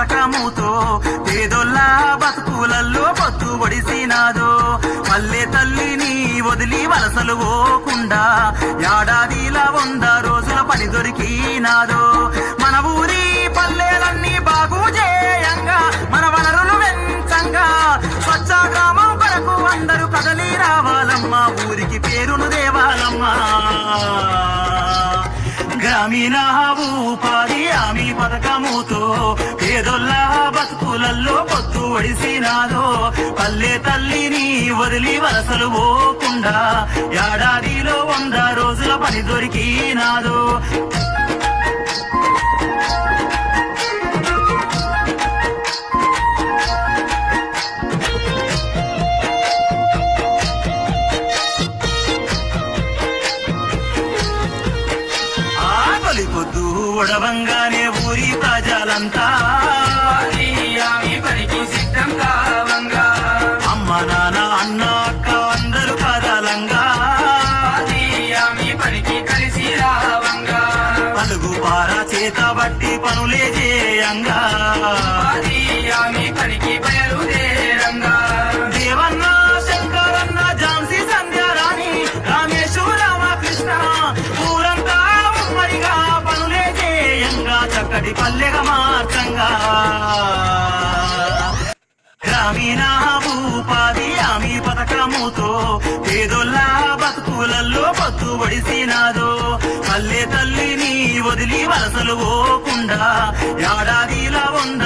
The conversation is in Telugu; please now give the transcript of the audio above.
పథకముతో పేదొల్లా బతుకులల్లో పొత్తు ఒడిసినాదో. మల్లె తల్లిని వదిలి వలసలు పోకుండా ఏడాదిలా వంద రోజుల పని దొరికినాదో. మన ఊరి పల్లెలన్నీ బాగు చేయంగా మన వనరులు వెంచంగా. స్వచ్ఛ గ్రామం కొరకు అందరూ కదలి రావాలమ్మా ఊరికి పేరును దేవాలమ్మా. గ్రామీణ ఉపాధి హామీ పథకముతో. పేదొల్ల బతుకులల్లో పొత్తు ఒడిసినాదో. పల్లె తల్లిని వదిలి వలసలు పోకుండా ఏడాదిలో వంద రోజుల పని దొరికినాదో. ఆ తొలి పొద్దు ఒడవంగానే ఊరి ప్రజలంతా. అమ్మ నాన్న అన్న అక్క అందరూ రావంగా. పలుగు పార చేత బట్టి పనులే చేయంగా. చక్కటి పల్లెగా మార్చంగా గ్రామీణ ఉపాధి హామీ పథకముతో పేదొల్ల బతుకులల్లో పొత్తు పల్లె తల్లిని వదిలి వలసలు పోకుండా ఏడాదిలా వంద